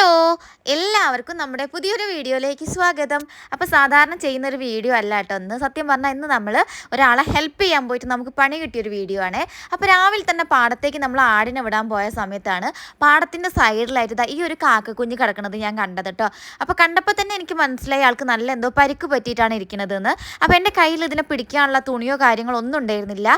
Hello എല്ലാവർക്കും നമ്മുടെ പുതിയൊരു വീഡിയോയിലേക്ക് സ്വാഗതം. അപ്പോൾ സാധാരണ ചെയ്യുന്നൊരു വീഡിയോ അല്ല കേട്ടോ ഇന്ന്. സത്യം പറഞ്ഞാൽ ഇന്ന് നമ്മൾ ഒരാളെ ഹെൽപ്പ് ചെയ്യാൻ പോയിട്ട് നമുക്ക് പണി കിട്ടിയൊരു വീഡിയോ ആണ്. അപ്പോൾ രാവിലെ തന്നെ പാടത്തേക്ക് നമ്മൾ ആടിനെ വിടാൻ പോയ സമയത്താണ് പാടത്തിന്റെ സൈഡിലായിട്ട് ഈ ഒരു കാക്കക്കുഞ്ഞ് കിടക്കുന്നത് ഞാൻ കണ്ടത് കേട്ടോ. അപ്പോൾ കണ്ടപ്പോൾ തന്നെ എനിക്ക് മനസ്സിലായി ആൾക്ക് നല്ല എന്തോ പരിക്ക് പറ്റിയിട്ടാണ് ഇരിക്കുന്നതെന്ന് അപ്പോൾ എന്റെ കയ്യിൽ ഇതിനെ പിടിക്കാനുള്ള തുണിയോ കാര്യങ്ങളോ ഒന്നും ഉണ്ടായിരുന്നില്ല.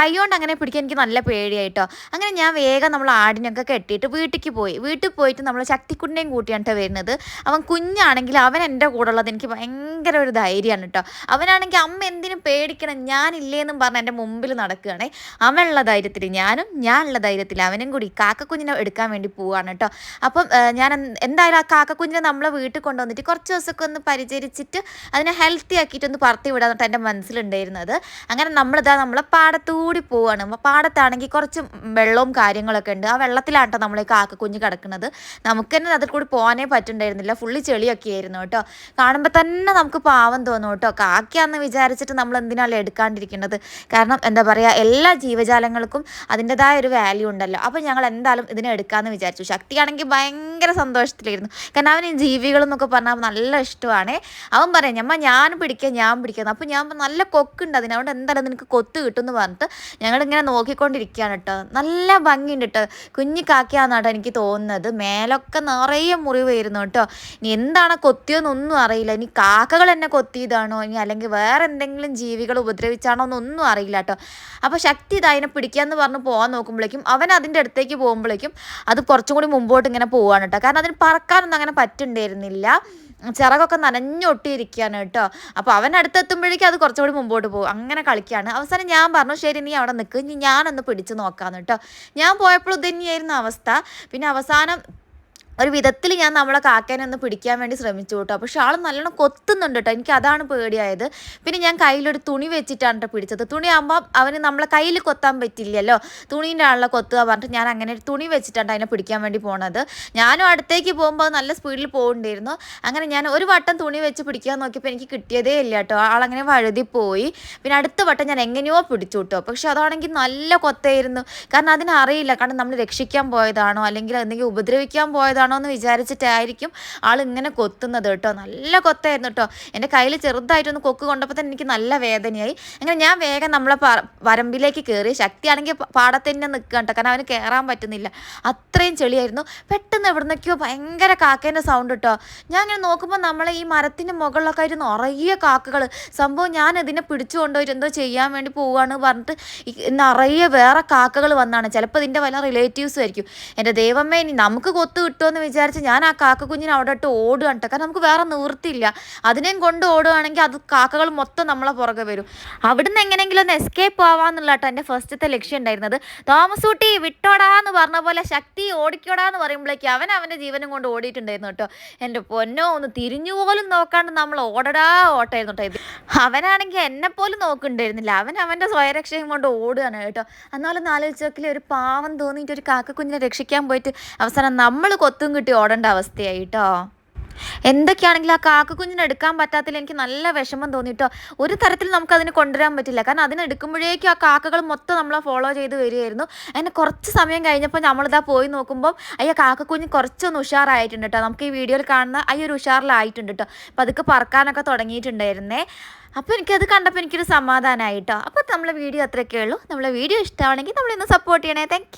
കൈകൊണ്ട് അങ്ങനെ പിടിക്കാൻ എനിക്ക് നല്ല പേടിയായിട്ടോ അങ്ങനെ ഞാൻ വേഗം നമ്മൾ ആടിനൊക്കെ കെട്ടിയിട്ട് വീട്ടിലേക്ക് പോയി. വീട്ടിൽ പോയിട്ട് നമ്മൾ ശക്തിക്കുണ്ടിനെയും കൂട്ടിയാണ് വരുന്നത്. അവൻ കുഞ്ഞാണെങ്കിൽ അവൻ എന്റെ കൂടെ ഉള്ളത് എനിക്ക് ഭയങ്കര ഒരു ധൈര്യമാണ് കേട്ടോ അവനാണെങ്കിൽ അമ്മ എന്തിനും പേടിക്കണം ഞാനില്ലേന്നും പറഞ്ഞ് എന്റെ മുമ്പിൽ നടക്കുകയാണേ. അവനുള്ള ധൈര്യത്തിൽ ഞാനും ഞാനുള്ള ധൈര്യത്തിൽ അവനും കൂടി കാക്കക്കുഞ്ഞിനെ എടുക്കാൻ വേണ്ടി പോവാണ് കേട്ടോ അപ്പം ഞാൻ എന്തായാലും ആ കാക്കക്കുഞ്ഞിനെ നമ്മളെ വീട്ടിൽ കൊണ്ടുവന്നിട്ട് കുറച്ച് ദിവസമൊക്കെ ഒന്ന് പരിചരിച്ചിട്ട് അതിനെ ഹെൽത്തി ആക്കിയിട്ടൊന്ന് പറത്തി വിടാന്നിട്ട് എന്റെ മനസ്സിലുണ്ടായിരുന്നത്. അങ്ങനെ നമ്മളിതാ നമ്മളെ പാടത്തൂടി പോവാണ്. അപ്പൊ പാടത്താണെങ്കിൽ കുറച്ച് വെള്ളവും കാര്യങ്ങളൊക്കെ ഉണ്ട്. ആ വെള്ളത്തിലാണ് കേട്ടോ നമ്മൾ കാക്കക്കുഞ്ഞ് കിടക്കുന്നത്. നമുക്ക് തന്നെ അതിൽ കൂടി പോകാനേ പറ്റുണ്ടായിരുന്നില്ല. ഫുള്ളി ചെളിയൊക്കെ ആയിരുന്നു കേട്ടോ. കാണുമ്പോൾ തന്നെ നമുക്ക് പാവം തോന്നും കേട്ടോ. കാക്കയാന്ന് വിചാരിച്ചിട്ട് നമ്മൾ എന്തിനാണ് എടുക്കാണ്ടിരിക്കുന്നത്? കാരണം എന്താ പറയുക എല്ലാ ജീവജാലങ്ങൾക്കും അതിന്റെതായ ഒരു വാല്യൂ ഉണ്ടല്ലോ. അപ്പോൾ ഞങ്ങൾ എന്തായാലും ഇതിനെ എടുക്കാമെന്ന് വിചാരിച്ചു. ശക്തിയാണെങ്കിൽ ഭയങ്കര സന്തോഷത്തിലായിരുന്നു. കാരണം അവൻ ഈ ജീവികൾ എന്നൊക്കെ പറഞ്ഞാൽ നല്ല ഇഷ്ടമാണ്. അവൻ പറയാം ഞമ്മ ഞാൻ പിടിക്കുക ഞാൻ പിടിക്കുന്നത് അപ്പോൾ ഞാൻ നല്ല കൊക്കുണ്ട് അതിന്. അതുകൊണ്ട് എന്തായാലും നിനക്ക് കൊത്ത് കിട്ടും എന്ന് പറഞ്ഞിട്ട് ഞങ്ങളിങ്ങനെ നോക്കിക്കൊണ്ടിരിക്കുകയാണ് കേട്ടോ. നല്ല ഭംഗിയുണ്ട് കേട്ടോ. കുഞ്ഞി കാക്കയാന്നാട്ടോ എനിക്ക് തോന്നുന്നത്. മേലൊക്കെ നിറയെ മുറിവായിരുന്നു കേട്ടോ. ഇനി എന്താണ് കൊത്തിയോന്നൊന്നും അറിയില്ല. ഇനി കാക്കകൾ എന്നെ കൊത്തിയതാണോ? ഇനി അല്ലെങ്കിൽ വേറെ എന്തെങ്കിലും ജീവികൾ ഉപദ്രവിച്ചാണോ എന്നൊന്നും അറിയില്ല കേട്ടോ. അപ്പോൾ ശക്തി ഇത് അതിനെ പിടിക്കാന്ന് പറഞ്ഞ് പോകാൻ നോക്കുമ്പോഴേക്കും അവൻ അതിന്റെ അടുത്തേക്ക് പോകുമ്പോഴേക്കും അത് കുറച്ചും കൂടി മുമ്പോട്ട് ഇങ്ങനെ പോവാണ് കേട്ടോ. കാരണം അതിന് പറക്കാനൊന്നും അങ്ങനെ പറ്റുണ്ടായിരുന്നില്ല ചിറകൊക്കെ നനഞ്ഞൊട്ടിയിരിക്കുകയാണ് കേട്ടോ. അപ്പോൾ അവൻ അടുത്തെത്തുമ്പോഴേക്കും അത് കുറച്ചുകൂടി മുമ്പോട്ട് പോകും. അങ്ങനെ കളിക്കുകയാണ്. അവസാനം ഞാൻ പറഞ്ഞു ശരി നീ അവിടെ നിൽക്ക് ഇനി ഞാനൊന്ന് പിടിച്ച് നോക്കാമെന്ന് കേട്ടോ. ഞാൻ പോയപ്പോൾ ഇത് തന്നെയായിരുന്നു അവസ്ഥ. പിന്നെ അവസാനം ഒരു വിധത്തിൽ ഞാൻ നമ്മളെ കാക്കേനെ ഒന്ന് പിടിക്കാൻ വേണ്ടി ശ്രമിച്ചു കേട്ടോ. പക്ഷെ ആൾ നല്ലോണം കൊത്തുന്നുണ്ട് കേട്ടോ. എനിക്ക് അതാണ് പേടിയായത്. പിന്നെ ഞാൻ കയ്യിലൊരു തുണി വെച്ചിട്ടാണ് കേട്ടോ പിടിച്ചത്. തുണിയാകുമ്പോൾ അവന് നമ്മളെ കയ്യിൽ കൊത്താൻ പറ്റില്ലല്ലോ. തുണീന്റെ ആളെ കൊത്തുക പറഞ്ഞിട്ട് ഞാൻ അങ്ങനെ ഒരു തുണി വെച്ചിട്ടാണ് അതിനെ പിടിക്കാൻ വേണ്ടി പോണത്. ഞാനും അടുത്തേക്ക് പോകുമ്പോൾ നല്ല സ്പീഡിൽ പോകുന്നുണ്ടായിരുന്നു അങ്ങനെ ഞാൻ ഒരു വട്ടം തുണി വെച്ച് പിടിക്കാൻ നോക്കിയപ്പോൾ എനിക്ക് കിട്ടിയതേ ഇല്ല കേട്ടോ ആളങ്ങനെ പോയി. പിന്നെ അടുത്ത വട്ടം ഞാൻ എങ്ങനെയോ പിടിച്ചു കേട്ടോ പക്ഷെ അതാണെങ്കിൽ നല്ല കൊത്തായിരുന്നു. കാരണം അതിനറിയില്ല. കാരണം നമ്മൾ രക്ഷിക്കാൻ പോയതാണോ? അല്ലെങ്കിൽ എന്തെങ്കിലും ഉപദ്രവിക്കാൻ പോയതാണോ? എന്ന് വിചാരിച്ചിട്ടായിരിക്കും ആൾ ഇങ്ങനെ കൊത്തുന്നത് കേട്ടോ. നല്ല കൊത്തായിരുന്നു കേട്ടോ. എന്റെ കയ്യിൽ ചെറുതായിട്ടൊന്ന് കൊക്ക് കൊണ്ടപ്പോൾ തന്നെ എനിക്ക് നല്ല വേദനയായി. അങ്ങനെ ഞാൻ വേഗം നമ്മളെ വരമ്പിലേക്ക് കയറി ശക്തിയാണെങ്കിൽ പാടത്ത് തന്നെ നിൽക്കുക കേട്ടോ. കാരണം അവന് കയറാൻ പറ്റുന്നില്ല. അത്രയും ചെളിയായിരുന്നു. പെട്ടെന്ന് എവിടുന്നൊക്കെയോ ഭയങ്കര കാക്കേന്റെ സൗണ്ട് കേട്ടോ. ഞാൻ ഇങ്ങനെ നോക്കുമ്പോൾ നമ്മളെ ഈ മരത്തിന്റെ മുകളിലൊക്കെ ആയിട്ട് നിറയെ കാക്കകൾ സംഭവം ഞാൻ ഇതിനെ പിടിച്ചു കൊണ്ടുപോയിട്ട് എന്തോ ചെയ്യാൻ വേണ്ടി പോവുകയാണ് പറഞ്ഞിട്ട് നിറയെ വേറെ കാക്കകൾ വന്നാണ്. ചിലപ്പോൾ ഇതിന്റെ വല്ല റിലേറ്റീവ്സും ആയിരിക്കും. എന്റെ ദൈവമേ ഇനി നമുക്ക് കൊത്ത് കിട്ടുമെന്ന് വിചാരിച്ച് ഞാൻ ആ കാക്ക കുഞ്ഞിനെ അവിടെ ഇട്ട് ഓടുകയാണ്. കാരണം നമുക്ക് വേറെ നിവൃത്തിയില്ല. അതിനെയും കൊണ്ട് ഓടുകയാണെങ്കിൽ അത് കാക്കകൾ മൊത്തം നമ്മളെ പുറകെ വരും. അവിടുന്ന് എങ്ങനെയെങ്കിലും ഒന്ന് എസ്കേപ്പ് ആവാന്നുള്ള കേട്ടോ എന്റെ ഫസ്റ്റത്തെ ലക്ഷ്യം ഉണ്ടായിരുന്നത്. തോമസ് വിട്ടോടാ എന്ന് പറഞ്ഞ പോലെ ശക്തി ഓടിക്കോടാ എന്ന് പറയുമ്പോഴേക്കും അവൻ അവന്റെ ജീവനും കൊണ്ട് ഓടിയിട്ടുണ്ടായിരുന്നു കേട്ടോ എന്റെ പൊന്നോ ഒന്ന് തിരിഞ്ഞു പോലും നോക്കാണ്ട് നമ്മൾ ഓടടാ ഓട്ടായിരുന്നു കേട്ടോ അവനാണെങ്കിൽ എന്നെ പോലും നോക്കുന്നുണ്ടായിരുന്നില്ല. അവൻ അവന്റെ സ്വയരക്ഷയും കൊണ്ട് ഓടുകയാണ് കേട്ടോ. എന്നാലും ആലോചിച്ച് നോക്കില്ലേ ഒരു പാവം തോന്നിയിട്ട് ഒരു കാക്കക്കുഞ്ഞിനെ രക്ഷിക്കാൻ പോയിട്ട് അവസാനം നമ്മൾ കൊത്തും കിട്ടി ഓടേണ്ട അവസ്ഥയായി കേട്ടോ എന്തൊക്കെയാണെങ്കിലും ആ കാക്കക്കുഞ്ഞിനെ എടുക്കാൻ പറ്റാത്തതിൽ എനിക്ക് നല്ല വിഷമം തോന്നിട്ടോ. ഒരു തരത്തിൽ നമുക്ക് അതിനെ കൊണ്ടുവരാൻ പറ്റില്ല. കാരണം അതിനെ എടുക്കുമ്പോഴേക്കും ആ കാക്കകൾ മൊത്തം നമ്മളെ ഫോളോ ചെയ്ത് വരികയായിരുന്നു. അതിന് കുറച്ച് സമയം കഴിഞ്ഞപ്പോൾ നമ്മളിതാ പോയി നോക്കുമ്പോൾ അയ്യ കാക്കക്കുഞ്ഞ് കുറച്ചൊന്ന് ഉഷാറായിട്ടുണ്ട് കേട്ടോ നമുക്ക് ഈ വീഡിയോയിൽ കാണുന്ന അയ്യ ഒരു ഉഷാറിലായിട്ടുണ്ട് കേട്ടോ അപ്പം അതൊക്കെ പറക്കാനൊക്കെ തുടങ്ങിയിട്ടുണ്ടായിരുന്നേ. അപ്പോൾ എനിക്കത് കണ്ടപ്പോൾ എനിക്കൊരു സമാധാനമായി കേട്ടോ അപ്പോൾ നമ്മളെ വീഡിയോ അത്രയൊക്കെ ഉള്ളൂ. നമ്മളെ വീഡിയോ ഇഷ്ടമാണെങ്കിൽ നമ്മളിന്ന് സപ്പോർട്ട് ചെയ്യണേ. താങ്ക്